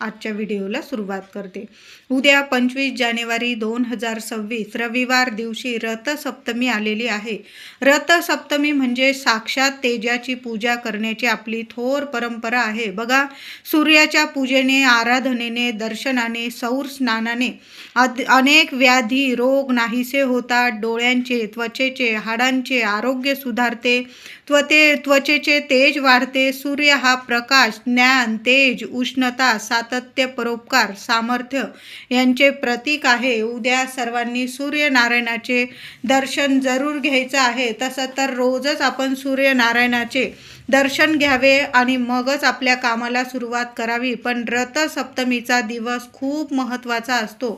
आजच्या व्हिडिओला सुरुवात करते. उद्या पंचवीस जानेवारी दोन हजार सव्वीस रविवार दिवशी रथसप्तमी आलेली आहे. रथसप्तमी म्हणजे साक्षात तेजाची पूजा करण्याची आपली थोर परंपरा आहे. बघा सूर्याच्या पूजेने आराधनेने दर्शनाने सौर स्नानाने अनेक व्याधी रोग नाहीसे होतात. डोळ्यांचे त्वचेचे हाडांचे आरोग्य सुधारते. त्वते त्वचेचे तेज वाढते. सूर्य हा प्रकाश ज्ञान तेज उष्णता सात सातत्य परोपकार सामर्थ्य यांचे प्रतीक आहे. उद्या सर्वांनी सूर्यनारायणाचे दर्शन जरूर घ्यायचं आहे. तसं तर रोजच आपण सूर्यनारायणाचे दर्शन घ्यावे आणि मगच आपल्या कामाला सुरुवात करावी. पण रथसप्तमीचा दिवस खूप महत्त्वाचा असतो.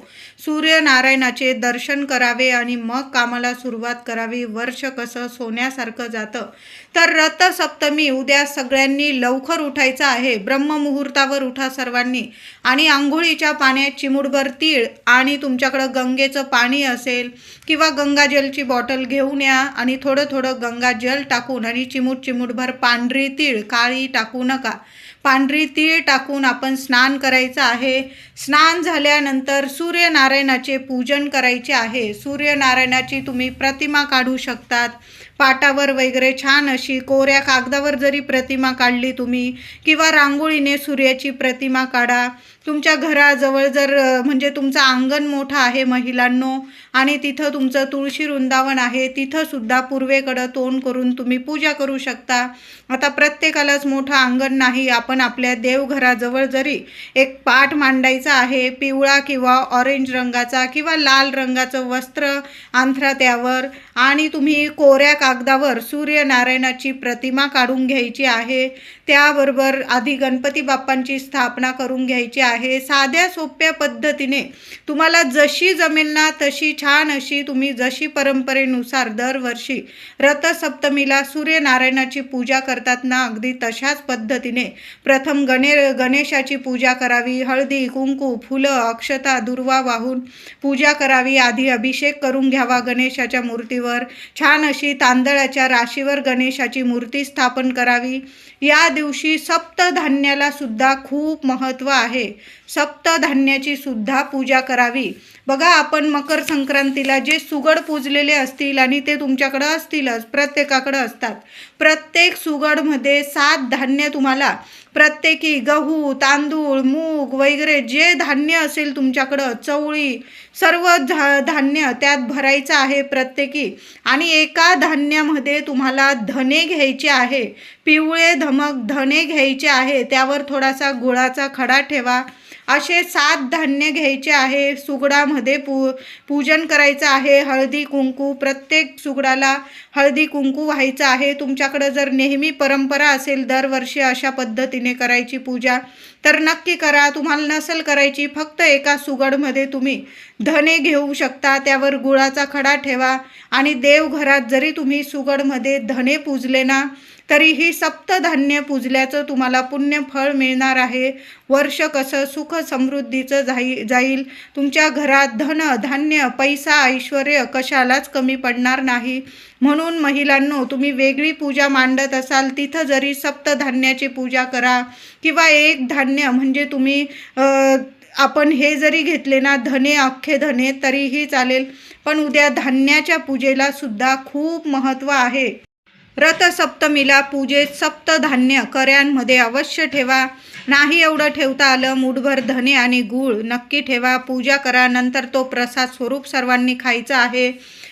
सूर्यनारायणाचे दर्शन करावे आणि मग कामाला सुरुवात करावी. वर्ष कसं सोन्यासारखं जातं. तर रथसप्तमी उद्या सगळ्यांनी लवकर उठायचं आहे. ब्रह्ममुहूर्तावर उठा सर्वांनी. आणि आंघोळीच्या पाण्यात चिमुडभर तीळ आणि तुमच्याकडं गंगेचं पाणी असेल किंवा गंगाजलची बॉटल घेऊन या आणि थोडं थोडं गंगाजल टाकून आणि चिमूट चिमूटभर पांढरी तीळ काळी टाकू नका. पांढरी तीळ टाकून आपण स्नान करायचं आहे. स्नान झाल्यानंतर सूर्यनारायणाचे पूजन करायचे आहे. सूर्यनारायणाची तुम्ही प्रतिमा काढू शकतात. पाटावर वगैरे छान अशी कोऱ्या कागदावर जरी प्रतिमा काढली तुम्ही किंवा रांगोळीने सूर्याची प्रतिमा काढा. तुमच्या घराजवळ जर म्हणजे तुमचं अंगण मोठं आहे महिलांनो आणि तिथं तुमचं तुळशी वृंदावन आहे तिथंसुद्धा पूर्वेकडं तोंड करून तुम्ही पूजा करू शकता. आता प्रत्येकालाच मोठं अंगण नाही आपण आपल्या देवघराजवळ जरी एक पाठ मांडायचा आहे पिवळा किंवा ऑरेंज रंगाचा किंवा लाल रंगाचं वस्त्र अंथरा त्यावर आणि तुम्ही कोऱ्या कागदावर सूर्यनारायणाची प्रतिमा काढून घ्यायची आहे. त्याबरोबर आधी गणपती बाप्पांची स्थापना करून घ्यायची आहे. साध्या सोप्या पद्धतीने तुम्हाला जशी जमेल ना तशी छान अशी तुम्ही जशी परंपरेनुसार दरवर्षी रथसप्तमीला सूर्यनारायणाची पूजा करतात ना अगदी तशाच पद्धतीने प्रथम गणे गणेशाची पूजा करावी. हळदी कुंकू फुलं अक्षता दुर्वा वाहून पूजा करावी. आधी अभिषेक करून घ्यावा गणेशाच्या मूर्तीवर. छान अशी तांदळाच्या राशीवर गणेशाची मूर्ती स्थापन करावी. या दिवशी सप्तधान्याला सुद्धा खूप महत्त्व आहे. सप्तधान्याची सुद्धा पूजा करावी. बघा आपण मकर संक्रांतीला जे सुगड पूजलेले असतील आणि ते तुमच्याकडं असतीलच प्रत्येकाकडं असतात. प्रत्येक सुगडमध्ये सात धान्य तुम्हाला प्रत्येकी गहू तांदूळ मूग वगैरे जे धान्य असेल तुमच्याकडं चवळी सर्व धा धान्य त्यात भरायचं आहे प्रत्येकी. आणि एका धान्यामध्ये तुम्हाला धने घ्यायचे आहे पिवळे धमक धने घ्यायचे आहे त्यावर थोडासा गुळाचा खडा ठेवा. असे सात धान्य घ्यायचे आहे सुगडामध्ये पू पूजन करायचं आहे हळदी कुंकू प्रत्येक सुगडाला हळदी कुंकू व्हायचं आहे. तुमच्याकडं जर नेहमी परंपरा असेल दरवर्षी अशा पद्धतीने करायची पूजा तर नक्की करा. तुम्हाला नसेल करायची फक्त एका सुगडमध्ये तुम्ही धने घेऊ शकता त्यावर गुळाचा खडा ठेवा आणि देवघरात जरी तुम्ही सुगडमध्ये धने पूजले ना तरीही सप्तधान्य पूजल्याचं तुम्हाला पुण्य फळ मिळणार आहे. वर्ष कसं सुख समृद्धीचं जाई जाईल? तुमच्या घरात धन धान्य पैसा ऐश्वर कशालाच कमी पडणार नाही. म्हणून महिलांनो तुम्ही वेगळी पूजा मांडत असाल तिथं जरी सप्तधान्याची पूजा करा किंवा एक धान्य म्हणजे तुम्ही आपण हे जरी घेतले ना धने अख्खे धने तरीही चालेल. पण उद्या धान्याच्या पूजेला सुद्धा खूप महत्त्व आहे. रथसप्तमीला पूजेत सप्तधान्य कऱ्यांमध्ये अवश्य ठेवा. नाही एवढं ठेवता आलं मूठभर धने आणि गूळ नक्की ठेवा. पूजा करा नंतर तो प्रसाद स्वरूप सर्वांनी खायचा आहे.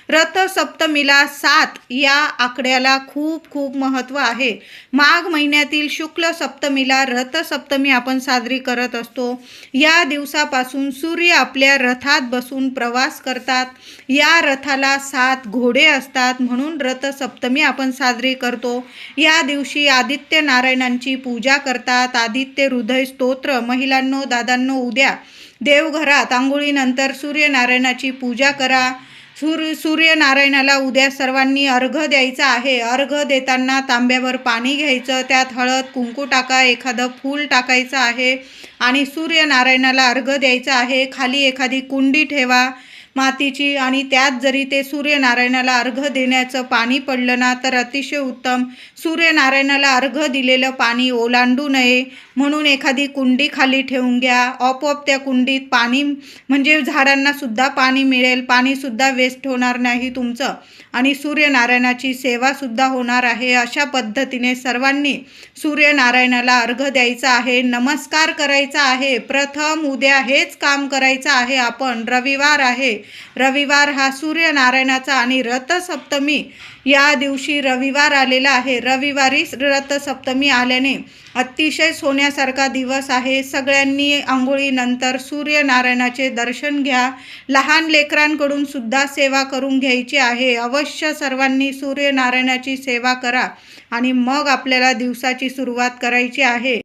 रथसप्तमीला सात या आकड्याला खूप खूप महत्त्व आहे. माघ महिन्यातील शुक्ल सप्तमीला रथसप्तमी आपण साजरी करत असतो. या दिवसापासून सूर्य आपल्या रथात बसून प्रवास करतात. या रथाला सात घोडे असतात म्हणून रथसप्तमी आपण साजरी करतो. या दिवशी आदित्य नारायणांची पूजा करतात. आदित्य हृदय स्तोत्र. महिलांनो दादांनो उद्या देवघरात आंघोळीनंतर सूर्यनारायणाची पूजा करा. सूर्य सूर्यनारायणाला उद्या सर्वांनी अर्घ द्यायचा आहे. अर्घ देताना तांब्यावर पाणी घ्यायचं त्यात हळद कुंकू टाका एखादं फूल टाकायचं आहे आणि सूर्यनारायणाला अर्घ द्यायचा आहे. खाली एखादी कुंडी ठेवा मातीची आणि त्यात जरी ते सूर्यनारायणाला अर्घ देण्याचं पाणी पडलं ना तर अतिशय उत्तम. सूर्यनारायणाला अर्घ दिलेलं पाणी ओलांडू नये. म्हणून एखादी कुंडी खाली ठेवून घ्या. आपोआप त्या कुंडीत पाणी म्हणजे झाडांनासुद्धा पाणी मिळेल. पाणीसुद्धा वेस्ट होणार नाही तुमचं. आणि सूर्यनारायणाची सेवासुद्धा होणार आहे. अशा पद्धतीने सर्वांनी सूर्यनारायणाला अर्घ द्यायचा आहे नमस्कार करायचा आहे. प्रथम उद्या हेच काम करायचं आहे आपण. रविवार आहे. रविवार हा सूर्यनारायणाचा आणि रथसप्तमी या दिवशी रविवार आलेला आहे. रविवारी रथसप्तमी आल्याने अतिशय सोन्यासारखा दिवस आहे. सगळ्यांनी आंघोळीनंतर सूर्यनारायणाचे दर्शन घ्या. लहान लेकरांकडून सुद्धा सेवा करून घ्यायची आहे. अवश्य सर्वांनी सूर्यनारायणाची सेवा करा आणि मग आपल्याला दिवसाची सुरुवात करायची आहे.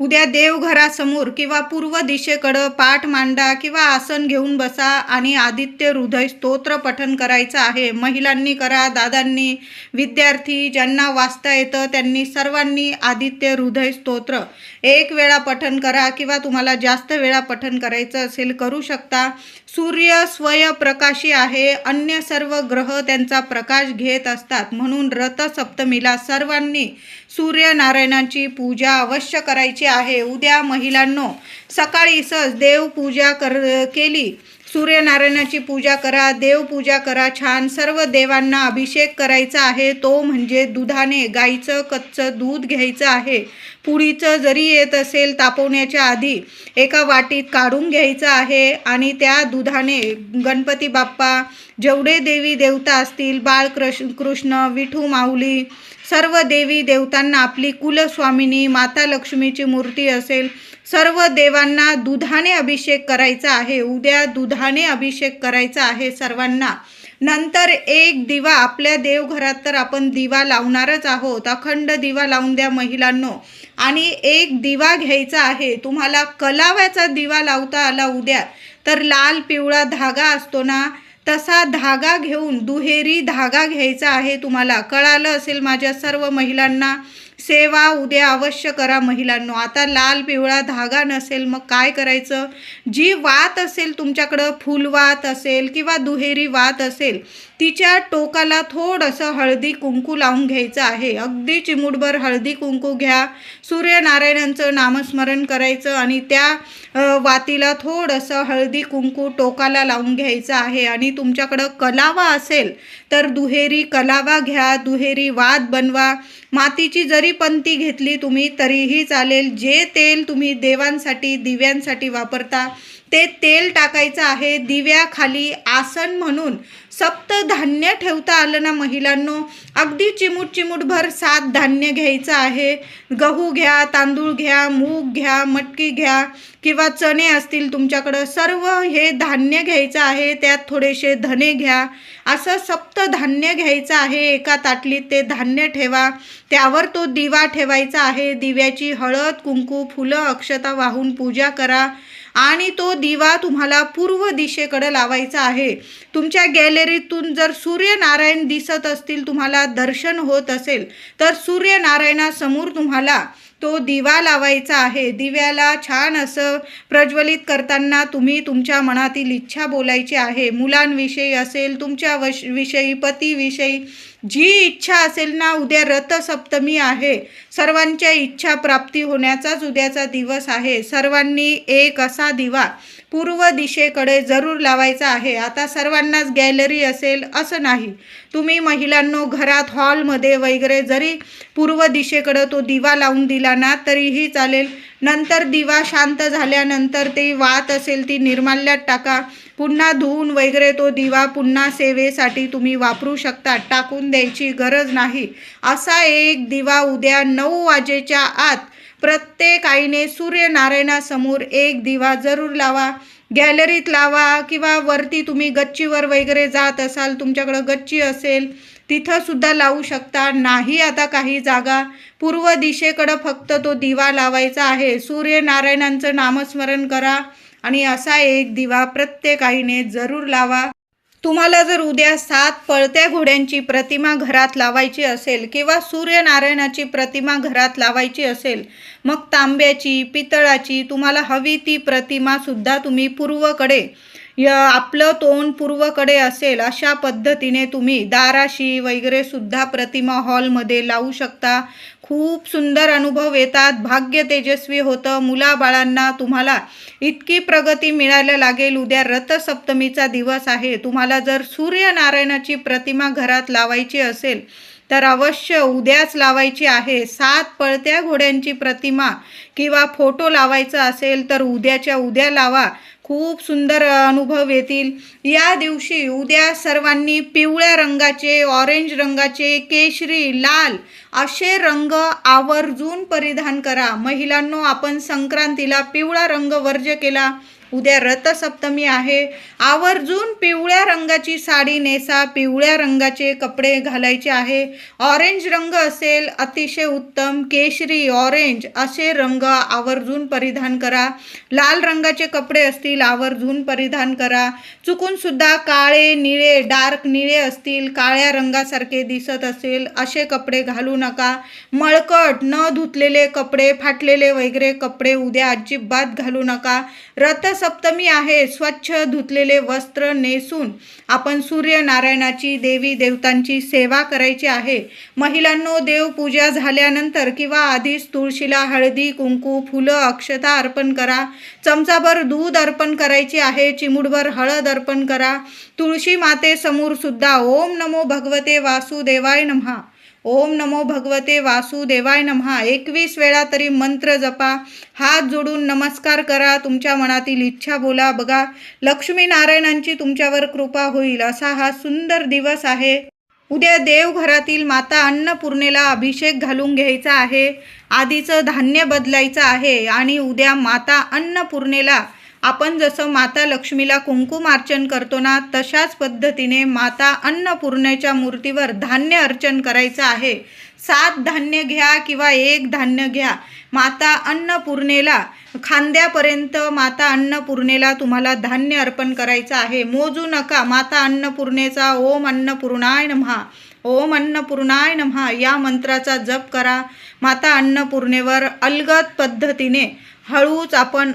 उद्या देवघरासमोर किंवा पूर्व दिशेकडं पाठ मांडा किंवा आसन घेऊन बसा आणि आदित्य हृदय स्तोत्र पठन करायचं आहे. महिलांनी करा दादांनी विद्यार्थी ज्यांना वाचता येतं त्यांनी सर्वांनी आदित्य हृदय स्तोत्र. एक वेळा पठन करा किंवा तुम्हाला जास्त वेळा पठन करायचं असेल करू शकता. सूर्य स्वयप्रकाशी आहे. अन्य सर्व ग्रह त्यांचा प्रकाश घेत असतात. म्हणून रथसप्तमीला सर्वांनी सूर्यनारायणाची पूजा अवश्य करायची आहे. उद्या महिलांनो सकाळी सहज देवपूजा कर केली. सूर्यनारायणाची पूजा करा देवपूजा करा छान सर्व देवांना अभिषेक करायचा आहे. तो म्हणजे दुधाने गाईचं कच्चं दूध घ्यायचं आहे. पुडीचं जरी येत असेल तापवण्याच्या आधी एका वाटीत काढून घ्यायचं आहे आणि त्या दुधाने गणपती बाप्पा जेवढे देवी देवता असतील बाळकृष् कृष्ण विठू माऊली सर्व देवी देवतांना आपली कुलस्वामिनी माता लक्ष्मीची मूर्ती असेल सर्व देवांना दुधाने अभिषेक करायचा आहे. उद्या दुधाने अभिषेक करायचा आहे सर्वांना. नंतर एक दिवा आपल्या देवघरात तर आपण दिवा लावणारच आहोत. अखंड दिवा लावून द्या महिलांनो. आणि एक दिवा घ्यायचा आहे. तुम्हाला कलाव्याचा दिवा लावता आला उद्या. तर लाल पिवळा धागा असतो ना तसा धागा घेऊन दुहेरी धागा घ्यायचा आहे तुम्हाला. कळालं असेल माझ्या सर्व महिलांना? सेवा उद्या अवश्य करा महिलांनो. आता लाल पिवळा धागा नसेल मग काय करायचं? जी वात असेल तुमच्याकडं फुलवात असेल किंवा दुहेरी वात असेल तिच्या टोकाला थोडंसं हळदी कुंकू लावून घ्यायचं आहे. अगदी चिमूटभर हळदी कुंकू घ्या. सूर्यनारायणांचं नामस्मरण करायचं आणि त्या वातीला थोडंसं हळदी कुंकू टोकाला लावून घ्यायचं आहे. आणि तुमच्याकडं कलावा असेल तर दुहेरी कलावा घ्या दुहेरी वात बनवा. मातीची जरी पंती घेतली तुम्ही तरीही चालेल. जे तेल तुम्ही देवांसाठी दिव्यांसाठी वापरता ते तेल टाकायचं आहे दिव्याखाली आसन म्हणून. सप्त धान्य ठेवता आलं ना महिलांनो? अगदी चिमूट चिमूटभर सात धान्य घ्यायचं आहे. गहू घ्या तांदूळ घ्या मूग घ्या मटकी घ्या किंवा चणे असतील तुमच्याकडं सर्व हे धान्य घ्यायचं आहे. त्यात थोडेसे धने घ्या. असं सप्त धान्य घ्यायचं आहे एका ताटलीत ते धान्य ठेवा. त्यावर तो दिवा ठेवायचा आहे. दिव्याची हळद कुंकू फुलं अक्षता वाहून पूजा करा. आणि तो दिवा तुम्हाला पूर्व दिशेकडे लावायचा आहे. तुमच्या गॅलरीतून जर सूर्यनारायण दिसत असतील तुम्हाला दर्शन होत असेल तर सूर्यनारायणासमोर तुम्हाला तो दिवा लावायचा आहे. दिव्याला छान असं प्रज्वलित करताना तुम्ही तुमच्या मनातील इच्छा बोलायची आहे. मुलांविषयी असेल तुमच्या वश विषयी पतीविषयी जी इच्छा असेल ना उद्या रथसप्तमी आहे. सर्वांच्या इच्छा प्राप्ती होण्याचाच उद्याचा दिवस आहे. सर्वांनी एक असा दिवा पूर्व दिशेकडे जरूर लावायचा आहे. आता सर्वांनाच गॅलरी असेल असं नाही. तुम्ही महिलांनो घरात हॉलमध्ये वगैरे जरी पूर्व दिशेकडं तो दिवा लावून दिला ना तरीही चालेल. नंतर दिवा शांत झाल्यानंतर ते वात असेल ती निर्माल्यात टाका. पुन्हा धुवून वगैरे तो दिवा पुन्हा सेवेसाठी तुम्ही वापरू शकता. टाकून द्यायची गरज नाही. असा एक दिवा उद्या नऊ वाजेच्या आत प्रत्येक आईने सूर्यनारायणासमोर एक दिवा जरूर लावा. गॅलरीत लावा किंवा वरती तुम्ही गच्चीवर वगैरे जात असाल तुमच्याकडं गच्ची असेल तिथंसुद्धा लावू शकता. नाही आता काही जागा. पूर्व दिशेकडं फक्त तो दिवा लावायचा आहे. सूर्यनारायणांचं नामस्मरण करा आणि असा एक दिवा प्रत्येक आईने जरूर लावा. तुम्हाला जर उद्या सात पळत्या घोड्यांची प्रतिमा घरात लावायची असेल किंवा सूर्यनारायणाची प्रतिमा घरात लावायची असेल मग तांब्याची पितळाची तुम्हाला हवी ती प्रतिमासुद्धा तुम्ही पूर्वकडे य आपलं तोंड पूर्वकडे असेल अशा पद्धतीने तुम्ही दाराशी वगैरे सुद्धा प्रतिमा हॉलमध्ये लावू शकता. खूप सुंदर अनुभव येतात. भाग्य तेजस्वी होतं. मुलाबाळांना तुम्हाला इतकी प्रगती मिळायला लागेल. उद्या रथसप्तमीचा दिवस आहे. तुम्हाला जर सूर्यनारायणाची प्रतिमा घरात लावायची असेल तर अवश्य उद्याच लावायची आहे. सात पळत्या घोड्यांची प्रतिमा किंवा फोटो लावायचा असेल तर उद्याच्या उद्या लावा. खूप सुंदर अनुभव येतील. या दिवशी उद्या सर्वांनी पिवळ्या रंगाचे ऑरेंज रंगाचे केशरी लाल असे रंग आवर्जून परिधान करा. महिलांनो आपण संक्रांतीला पिवळा रंग वर्ज्य केला. उद्या रथसप्तमी आहे. आवर्जून पिवळ्या रंगाची साडी नेसा पिवळ्या रंगाचे कपडे घालायचे आहे. ऑरेंज रंग असेल अतिशय उत्तम. केशरी ऑरेंज असे रंग आवर्जून परिधान करा. लाल रंगाचे कपडे असतील आवर्जून परिधान करा. चुकूनसुद्धा काळे निळे डार्क निळे असतील काळ्या रंगासारखे दिसत असेल असे कपडे घालू नका. मळकट न धुतलेले कपडे फाटलेले वगैरे कपडे उद्या अजिबात घालू नका. रथसप्तमी आहे. स्वच्छ धुतलेले वस्त्र नेसून आपण सूर्यनारायणाची देवी देवतांची सेवा करायची आहे. महिलांनो देवपूजा झाल्यानंतर किंवा आधीच तुळशीला हळदी कुंकू फुलं अक्षता अर्पण करा. चमचाभर दूध अर्पण करायचे आहे. चिमुडभर हळद अर्पण करा. तुळशी मातेसमोर सुद्धा ओम नमो भगवते वासुदेवाय नमहा. ओम नमो भगवते वासुदेवाय नमहा. एकवीस वेळा तरी मंत्र जपा. हात जोडून नमस्कार करा. तुमच्या मनातील इच्छा बोला. बघा लक्ष्मीनारायणांची तुमच्यावर कृपा होईल. असा हा सुंदर दिवस आहे. उद्या देवघरातील माता अन्नपूर्णेला अभिषेक घालून घ्यायचा आहे. आधीचं धान्य बदलायचं आहे आणि उद्या माता अन्नपूर्णेला आपण जसं माता लक्ष्मीला कुंकुमार्चन करतो ना तशाच पद्धतीने माता अन्नपूर्णेच्या मूर्तीवर धान्य अर्चन करायचं आहे. सात धान्य घ्या किंवा एक धान्य घ्या. माता अन्नपूर्णेला खांद्यापर्यंत माता अन्नपूर्णेला तुम्हाला धान्य अर्पण करायचं आहे. मोजू नका माता अन्नपूर्णेचा ओम अन्नपूर्णाय नमहा. ओम अन्नपूर्णाय नमहा या मंत्राचा जप करा. माता अन्नपूर्णेवर अलगद पद्धतीने हळूच आपण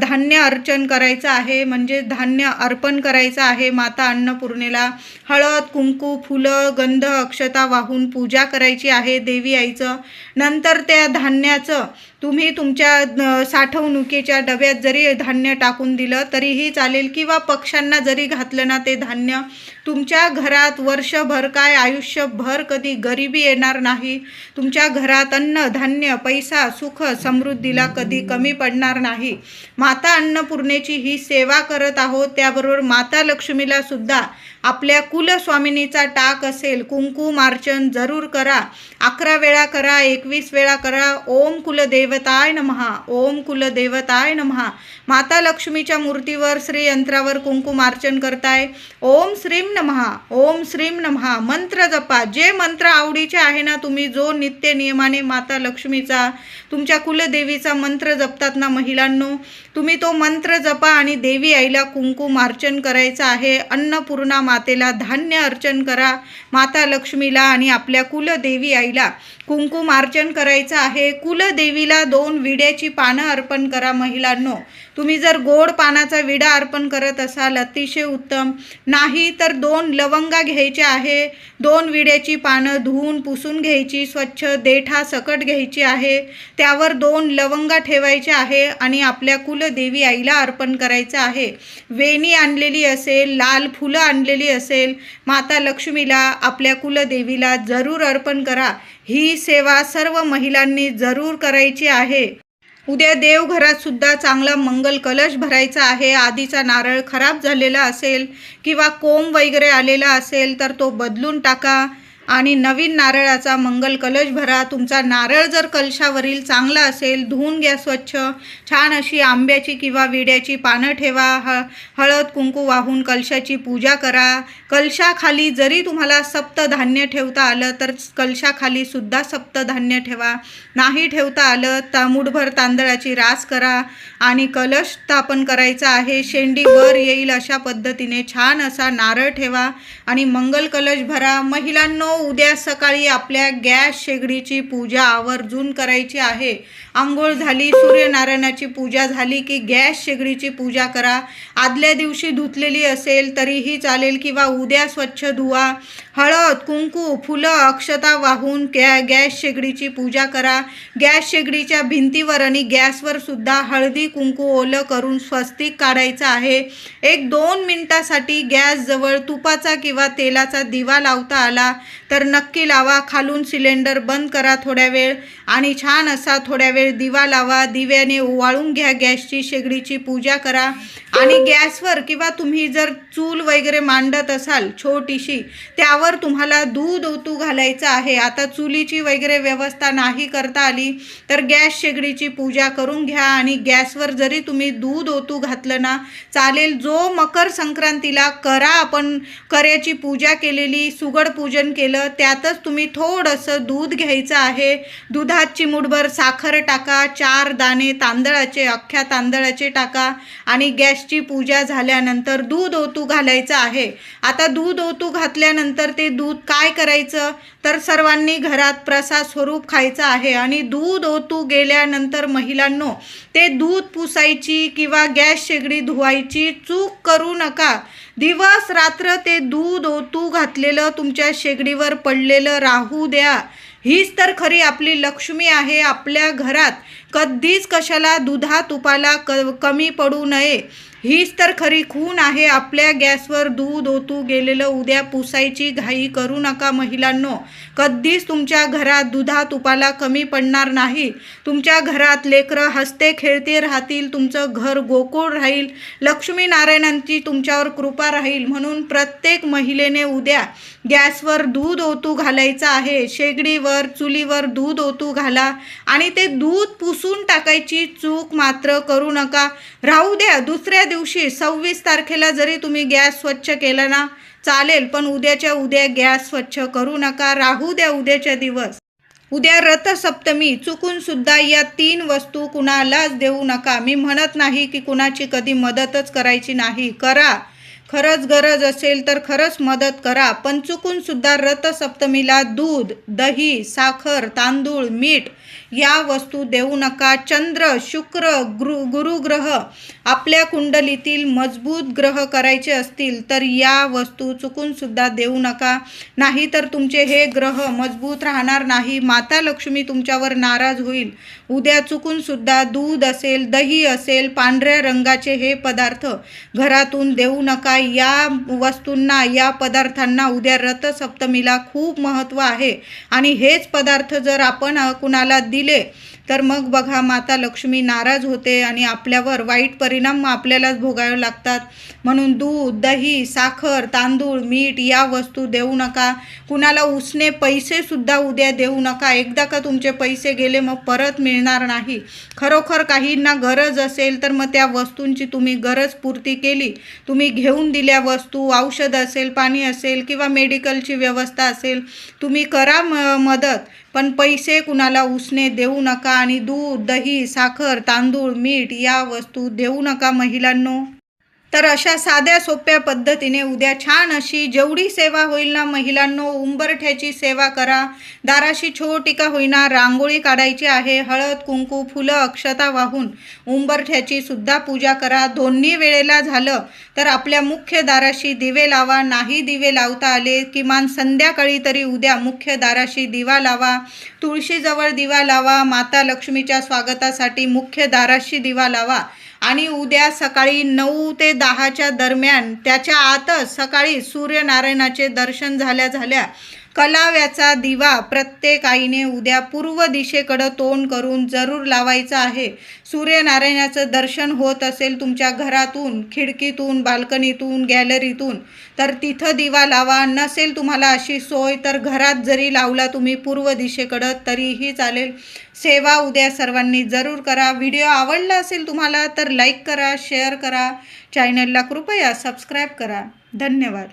धान्य अर्चन करायचं आहे. म्हणजे धान्य अर्पण करायचं आहे. माता अन्नपूर्णेला हळद कुंकू फुलं गंध अक्षता वाहून पूजा करायची आहे देवी आईचं. नंतर त्या धान्याचं तुम्ही तुमच्या साठवणुकीच्या डब्यात जरी धान्य टाकून दिलं तरीही चालेल किंवा पक्ष्यांना जरी घातलं ना ते धान्य तुमच्या घरात वर्षभर काय आयुष्यभर कधी गरिबी येणार नाही? तुमच्या घरात अन्न धान्य पैसा सुख समृद्धीला कधी कमी पडणार नाही? माता अन्नपूर्णेची ही सेवा करत आहोत त्याबरोबर माता लक्ष्मीला सुद्धा आपल्या कुलस्वामिनीचा टाक असेल कुंकुमार्चन जरूर करा. अकरा वेळा करा एकवीस वेळा करा. ओम कुलदेव कुलदेवताय नमहा ओम कुलदेवताय नमहा माता लक्ष्मीच्या मूर्तीवर श्री यंत्रावर कुंकुमार्चन करताय. ओम श्रीम नमहा ओम श्रीम नमहा मंत्र जपा. जे मंत्र आवडीचे आहे ना तुम्ही जो नित्य नियमाने माता लक्ष्मीचा तुमच्या कुलदेवीचा मंत्र जपतात ना महिलांनो तुम्ही तो मंत्र जपा आणि देवी आईला कुंकुमार्चन करायचं आहे. अन्नपूर्णा मातेला धान्य अर्चन करा. माता लक्ष्मीला आणि आपल्या कुलदेवी आईला कुंकुमार्चन करायचं आहे. कुलदेवीला दोन विड्याची पानं अर्पण करा महिलांनो. तुम्ही जर गोड पानाचा विडा अर्पण करत असाल अतिशय उत्तम. नाही तर दोन लवंगा घ्यायच्या आहे. दोन विड्याची पानं धुवून पुसून घ्यायची स्वच्छ देठा सकट घ्यायची आहे. त्यावर दोन लवंगा ठेवायच्या आहे आणि आपल्या कुलदेवी आईला अर्पण करायचं आहे. वेणी आणलेली असेल लाल फुलं आणलेली असेल माता लक्ष्मीला आपल्या कुलदेवीला जरूर अर्पण करा. ही सेवा सर्व महिलांनी जरूर करायची आहे. उद्या देवघरात सुद्धा चांगला मंगल कलश भरायचा आहे. आधीचा नारळ खराब झालेला असेल किंवा कोंब वगैरे आलेला असेल तर तो बदलून टाका. आणि नवीन नारळाचा मंगल कलश भरा. तुमचा नारळ जर कलशावरील चांगला असेल धुवून घ्या स्वच्छ. छान अशी आंब्याची किंवा विड्याची पानं ठेवा. ह हळद कुंकू वाहून कलशाची पूजा करा. कलशाखाली जरी तुम्हाला सप्तधान्य ठेवता आलं तर कलशाखाली सुद्धा सप्तधान्य ठेवा. नाही ठेवता आलं ता मुठभर तांदळाची रास करा. आणि कलश स्थापन करायचा आहे. शेंडी वर येईल अशा पद्धतीने छान असा नारळ ठेवा. आणि मंगल कलश भरा. महिलांनो उद्या सकाळी आपल्या गॅस शेगडीची पूजा आवर्जून करायची आहे. आंघोळ झाली सूर्यनारायणाची पूजा झाली की गॅस शेगडीची पूजा करा. आदल्या दिवशी धुतलेली असेल तरीही चालेल किंवा उद्या स्वच्छ धुवा. हळद कुंकू फुलं अक्षता वाहून गॅ गॅस शेगडीची पूजा करा. गॅस शेगडीच्या भिंतीवर आणि गॅसवर सुद्धा हळदी कुंकू ओलं करून स्वस्तिक काढायचं आहे. एक दोन मिनटासाठी गॅसजवळ तुपाचा किंवा तेलाचा दिवा लावता आला तर नक्की लावा. खालून सिलेंडर बंद करा थोड्या वेळ आणि छान असा थोड्या वेळ दिवा लावा. दिव्याने ओवाळून घ्या. गॅसची शेगडीची पूजा करा. आणि गॅसवर किंवा तुम्ही जर चूल वगैरे मांडत असाल छोटीशी त्यावर तुम्हाला दूध ओतू घालायचं आहे. आता चुलीची वगैरे व्यवस्था नाही करता आली तर गॅस शेगडीची पूजा करून घ्या आणि गॅसवर जरी तुम्ही दूध ओतू घातलं ना चालेल जो मकर संक्रांतीला करा आपण कर्याची पूजा केलेली सुगड पूजन केलं त्यातच तुम्ही थोडंसं दूध घ्यायचं आहे. दुधात चिमूटभर साखर टाका चार दाणे तांदळाचे अख्ख्या तांदळाचे टाका आणि गॅसची पूजा झाल्यानंतर दूध ओतू घालायचं आहे. आता दूध ओतू घातल्यानंतर ते दूध काय करायचं? तर सर्वांनी घरात प्रसाद स्वरूप खायचं आहे. आणि दूध ओतू गेल्यानंतर महिलांनो ते दूध पुसायची किंवा गॅस शेगडी धुवायची चूक करू नका. दिवस रात्र ते दूध ओतू घातलेलं तुमच्या शेगडीवर पडलेलं राहू द्या. हीच तर खरी आपली लक्ष्मी आहे आपल्या घरात. कधीच कशाला दुधा तुपाला क कमी पडू नये. हीच तर खरी खून आहे. आपल्या गॅसवर दूध ओतू गेलेलं उद्या पुसायची घाई करू नका महिलांनो. कधीच तुमच्या घरात दुधा तुपाला कमी पडणार नाही. तुमच्या घरात लेकरं हसते खेळते राहतील तुमचं घर गोकुळ राहील. लक्ष्मीनारायणांची तुमच्यावर कृपा राहील. म्हणून प्रत्येक महिलेने उद्या गॅसवर दूध ओतू घालायचं आहे. शेगडीवर चुलीवर दूध ओतू घाला आणि ते दूध पुसून टाकायची चूक मात्र करू नका. राहू द्या दुसऱ्या दिवशी सव्वीस तारखेला जरी तुम्ही गॅस स्वच्छ केला ना चालेल पण उद्याच्या उद्या गॅस स्वच्छ करू नका. राहू द्या उद्याच्या दिवस. उद्या रथसप्तमी चुकून सुद्धा या तीन वस्तू कुणालाच देऊ नका. मी म्हणत नाही की कुणाची कधी मदतच करायची नाही. करा. खरंच गरज असेल तर खरंच मदत करा. पण चुकून सुद्धा रथसप्तमीला दूध दही साखर तांदूळ मीठ या वस्तू देऊ नका. चंद्र शुक्र गुरु गुरुग्रह आपल्या कुंडलीतील मजबूत ग्रह करायचे असतील तर या वस्तू चुकून सुद्धा देऊ नका. नाही तर तुमचे हे ग्रह मजबूत राहणार नाही. माता लक्ष्मी तुमच्यावर नाराज होईल. उद्या चुकून सुद्धा दूध असेल दही असेल पांढऱ्या रंगाचे हे पदार्थ घरातून देऊ नका. या वस्तूंना या पदार्थांना उद्या रथसप्तमीला खूप महत्त्व आहे. आणि हेच पदार्थ जर आपण कुणाला दिले तर मग बघा माता लक्ष्मी नाराज होते आणि आपल्यावर वाईट परिणाम आपल्यालाच भोगावे लागतात. म्हणून दूध दही साखर तांदूळ मीठ या वस्तू देऊ नका. कुणाला उसने पैसेसुद्धा उद्या देऊ नका. एकदा का तुमचे पैसे गेले मग परत मिळणार नाही. खरोखर काहींना गरज असेल तर मग त्या वस्तूंची तुम्ही गरज पूर्ती केली. तुम्ही घेऊन दिल्या वस्तू औषध असेल पाणी असेल किंवा मेडिकलची व्यवस्था असेल तुम्ही करा म मदत. पण पैसे कुणाला उसने देऊ नका आणि दूध दही साखर तांदूळ मीठ या वस्तू देऊ नका महिलांनो. तर अशा साध्या सोप्या पद्धतीने उद्या छान अशी जेवढी सेवा होईल ना महिलांनो उंबरठ्याची सेवा करा. दाराशी छोटी का होईना रांगोळी काढायची आहे. हळद कुंकू फुलं अक्षता वाहून उंबरठ्याची सुद्धा पूजा करा. दोन्ही वेळेला झालं तर आपल्या मुख्य दाराशी दिवे लावा. नाही दिवे लावता आले किमान संध्याकाळी तरी उद्या मुख्य दाराशी दिवा लावा. तुळशीजवळ दिवा लावा. माता लक्ष्मीच्या स्वागतासाठी मुख्य दाराशी दिवा लावा. आणि उद्या सकाळी नऊ ते दहाच्या दरम्यान त्याच्या आतच सकाळी सूर्यनारायणाचे दर्शन झाल्या झाल्या कलाव्याचा दिवा प्रत्येक आईने उद्या पूर्व दिशेकडं तोंड करून जरूर लावायचा आहे. सूर्यनारायणाचं दर्शन होत असेल तुमच्या घरातून खिडकीतून बाल्कनीतून गॅलरीतून तर तिथं दिवा लावा. नसेल तुम्हाला अशी सोय तर घरात जरी लावला तुम्ही पूर्व दिशेकडं तरीही चालेल. सेवा उद्या सर्वांनी जरूर करा. व्हिडिओ आवडला असेल तुम्हाला तर लाईक करा शेअर करा. चॅनलला कृपया सबस्क्राईब करा. धन्यवाद.